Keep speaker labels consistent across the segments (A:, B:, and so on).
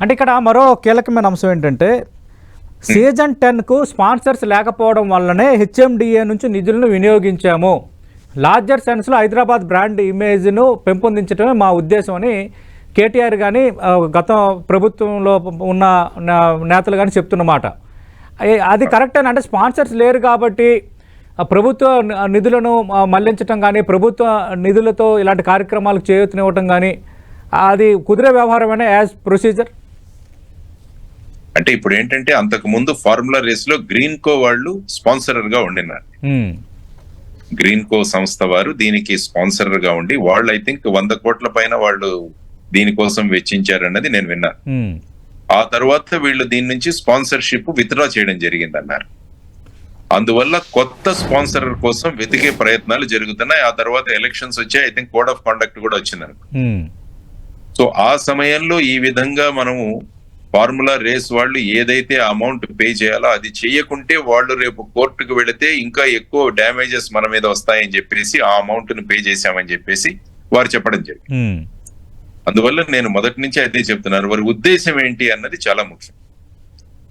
A: అంటే ఇక్కడ మరో కీలకమైన అంశం ఏంటంటే సీజన్ టెన్కు స్పాన్సర్స్ లేకపోవడం వల్లనే హెచ్ఎండిఏ నుంచి నిధులను వినియోగించాము. లార్జర్ సెన్స్లో హైదరాబాద్ బ్రాండ్ ఇమేజ్ను పెంపొందించడమే మా ఉద్దేశం అని కేటీఆర్ కానీ గత ప్రభుత్వంలో ఉన్న నేతలు కానీ చెప్తున్నమాట. అది కరెక్ట్ అని అంటే స్పాన్సర్స్ లేరు కాబట్టి ప్రభుత్వ నిధులను మళ్ళించడం కానీ ప్రభుత్వ నిధులతో ఇలాంటి కార్యక్రమాలకు చేయూతనివ్వటం కానీ అది కుదిరే వ్యవహారమైన యాజ్ ప్రొసీజర్?
B: అంటే ఇప్పుడు ఏంటంటే అంతకు ముందు ఫార్ములా రేస్లో గ్రీన్ కో వాళ్ళు స్పాన్సరర్గా ఉండినారు. గ్రీన్ కో సంస్థ వారు దీనికి స్పాన్సరర్గా ఉండి వాళ్ళు ఐ థింక్ వంద కోట్ల పైన వాళ్ళు దీనికోసం వెచ్చించారన్నది నేను విన్నాను ఆ తర్వాత వీళ్ళు దీని నుంచి స్పాన్సర్షిప్ విత్డ్రా చేయడం జరిగింది అన్నారు అందువల్ల కొత్త స్పాన్సర్ కోసం వెతికే ప్రయత్నాలు జరుగుతున్నాయి. ఆ తర్వాత ఎలక్షన్స్ వచ్చాయి. I think code of conduct కూడా వచ్చింది అనుకో. సో ఆ సమయంలో ఈ విధంగా మనము ఫార్ములా రేస్ వాళ్ళు ఏదైతే అమౌంట్ పే చేయాలో అది చేయకుంటే వాళ్ళు రేపు కోర్టుకు వెళితే ఇంకా ఎక్కువ డ్యామేజెస్ మన మీద వస్తాయని చెప్పేసి ఆ అమౌంట్ను పే చేశామని చెప్పేసి వారు చెప్పడం జరిగింది. అందువల్ల నేను మొదటి నుంచి అదే చెప్తున్నాను. వారి ఉద్దేశం ఏంటి అన్నది చాలా ముఖ్యం.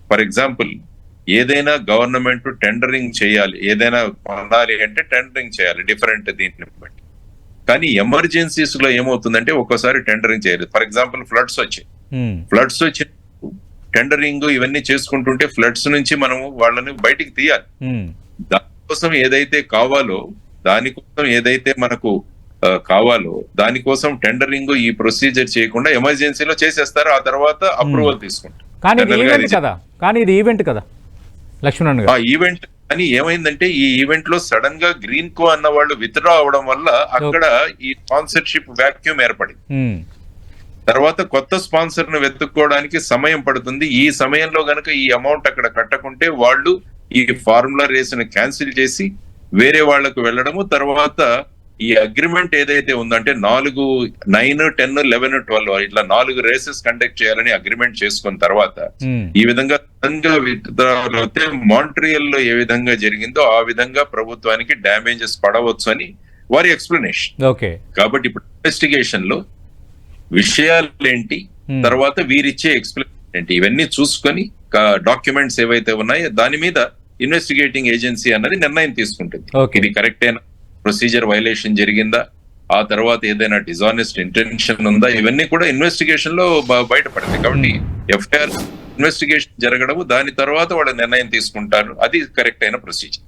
B: ఫర్ ఎగ్జాంపుల్ ఏదైనా గవర్నమెంట్ టెండరింగ్ చేయాలి. ఏదైనా పొందాలి అంటే టెండరింగ్ చేయాలి. డిఫరెంట్ దీన్ని బట్టి. కానీ ఎమర్జెన్సీస్లో ఏమవుతుందంటే ఒక్కోసారి టెండరింగ్ చేయలేదు. ఫర్ ఎగ్జాంపుల్ ఫ్లడ్స్ వచ్చాయి. ఫ్లడ్స్ వచ్చి టెండరింగ్ ఇవన్నీ చేసుకుంటుంటే ఫ్లడ్స్ నుంచి మనము వాళ్ళని బయటికి తీయాలి. దానికోసం ఏదైతే కావాలో దానికోసం ఏదైతే మనకు కావాలో దానికోసం టెండరింగ్ ఈ ప్రొసీజర్ చేయకుండా ఎమర్జెన్సీలో చేసేస్తారు ఆ తర్వాత అప్రూవల్ తీసుకుంటారు.
A: కానీ ఇది ఈవెంట్
B: ఇది-
A: కదా. కానీ ఇది ఈవెంట్ కదా లక్ష్మణ్
B: ఆ
A: గారు
B: ఈవెంట్ అని ఏమైందంటే ఈ ఈవెంట్లో సడన్గా గ్రీన్ కో అన్న వాళ్ళు విత్డ్రా అవడం వల్ల అక్కడ ఈ స్పాన్సర్షిప్ వ్యాక్యూమ్ ఏర్పడింది. తర్వాత కొత్త స్పాన్సర్ను వెతుక్కోవడానికి సమయం పడుతుంది. ఈ సమయంలో గనక ఈ అమౌంట్ అక్కడ కట్టకుంటే వాళ్ళు ఈ ఫార్ములా రేస్ని క్యాన్సిల్ చేసి వేరే వాళ్ళకు వెళ్ళడము. తర్వాత ఈ అగ్రిమెంట్ ఏదైతే ఉందంటే నాలుగు నైన్ టెన్ లెవెన్ ట్వెల్వ్ ఇట్లా నాలుగు రేసెస్ కండక్ట్ చేయాలని అగ్రిమెంట్ చేసుకున్న తర్వాత ఈ విధంగా అవుతే మాంట్రియల్లో ఏ విధంగా జరిగిందో ఆ విధంగా ప్రభుత్వానికి డ్యామేజెస్ పడవచ్చు అని వారి ఎక్స్ప్లెనేషన్.
A: ఓకే.
B: కాబట్టి ఇప్పుడు ఇన్వెస్టిగేషన్లో విషయాలు ఏంటి. తర్వాత వీరిచ్చే ఎక్స్ప్లెనేషన్ ఏంటి? ఇవన్నీ చూసుకొని డాక్యుమెంట్స్ ఏవైతే ఉన్నాయో దాని మీద ఇన్వెస్టిగేటింగ్ ఏజెన్సీ అన్నది నిర్ణయం తీసుకుంటుంది. ఇది కరెక్టేనా? ప్రొసీజర్ వైలేషన్ జరిగిందా? ఆ తర్వాత ఏదైనా డిజానెస్ట్ ఇంటెన్షన్ ఉందా? ఇవన్నీ కూడా ఇన్వెస్టిగేషన్లో బయటపడతాయి. కాబట్టి ఎఫ్ఐఆర్ ఇన్వెస్టిగేషన్ జరగడము దాని తర్వాత వాళ్ళు నిర్ణయం తీసుకుంటారు. అది కరెక్ట్ అయిన ప్రొసీజర్